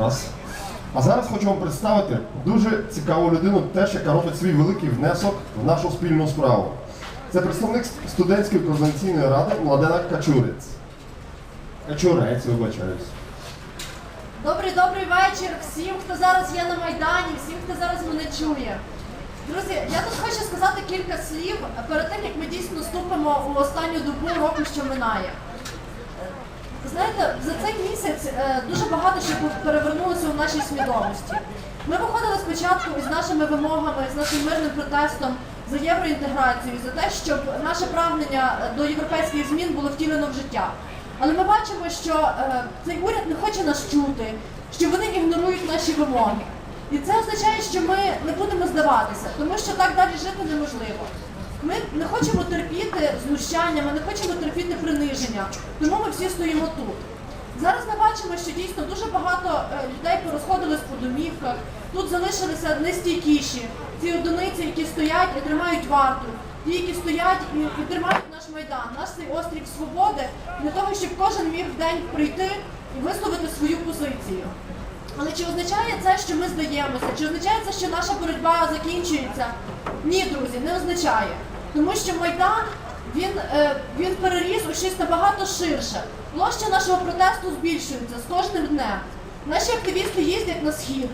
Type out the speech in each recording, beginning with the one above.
Раз. А зараз хочу вам представити дуже цікаву людину, теж яка робить свій великий внесок в нашу спільну справу. Це представник студентської координаційної ради Младена Качурець. Качурець, вибачаюсь. Добрий добрий вечір всім, хто зараз є на Майдані, всім, хто зараз мене чує. Друзі, я тут хочу сказати кілька слів перед тим, як ми дійсно ступимо у останню добу року, що минає. Знаєте, за цей місяць е, дуже багато що перевернулося у нашій свідомості. Ми виходили спочатку із нашими вимогами, з нашим мирним протестом за євроінтеграцію, за те, щоб наше прагнення е, до європейських змін було втілено в життя. Але ми бачимо, що е, цей уряд не хоче нас чути, що вони ігнорують наші вимоги. І це означає, що ми не будемо здаватися, тому що так далі жити неможливо. Ми не хочемо терпіти знущання, ми не хочемо терпіти приниження, тому ми всі стоїмо тут. Зараз ми бачимо, що дійсно дуже багато е, людей порозходились по домівках. Тут залишилися нестійкіші, ці одиниці, які стоять і тримають варту, ті, які стоять і, тримають наш майдан, наш цей острів свободи, для того, щоб кожен міг в день прийти і висловити свою позицію. Але чи означає це, що ми здаємося? Чи означає це, що наша боротьба закінчується? Ні, друзі, не означає. Тому що Майдан він, е, він переріс у щось набагато ширше. Площа нашого протесту збільшується з кожним днем. Наші активісти їздять на схід,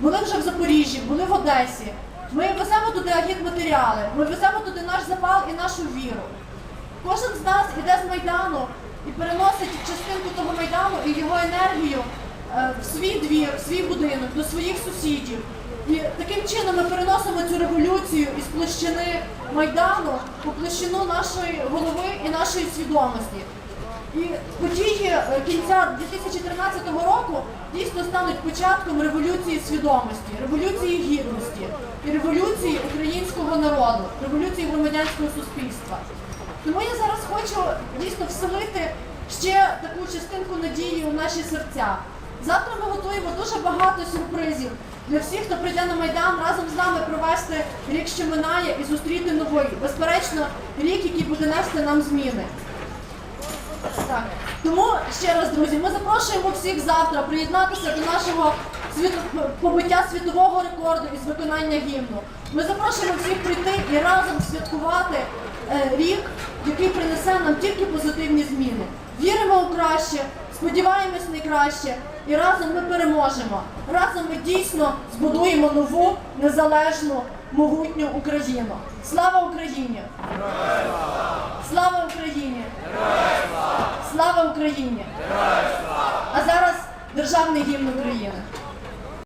були вже в Запоріжжі, були в Одесі. Ми веземо туди агітматеріали, ми веземо туди наш запал і нашу віру. Кожен з нас іде з Майдану і переносить частинку того Майдану і його енергію в свій двір, в свій будинок, до своїх сусідів. І таким чином ми переносимо цю революцію із площини Майдану у площину нашої голови і нашої свідомості. І події е, кінця 2013 року дійсно стануть початком революції свідомості, революції гідності і революції українського народу, революції громадянського суспільства. Тому я зараз хочу дійсно вселити ще таку частинку надії у наші серця. Завтра ми готуємо дуже багато сюрпризів для всіх, хто прийде на Майдан разом з нами провести рік, що минає, і зустріти новий. Безперечно, рік, який буде нести нам зміни. Так. Тому ще раз, друзі, ми запрошуємо всіх завтра приєднатися до нашого світ... побиття світового рекорду із виконання гімну. Ми запрошуємо всіх прийти і разом святкувати е, рік, який принесе нам тільки позитивні зміни. Віримо у краще, сподіваємось найкраще, і разом ми переможемо. Разом ми дійсно збудуємо нову, незалежну, могутню Україну. Слава Україні! Слава Україні! Слава Україні! А зараз державний гімн України.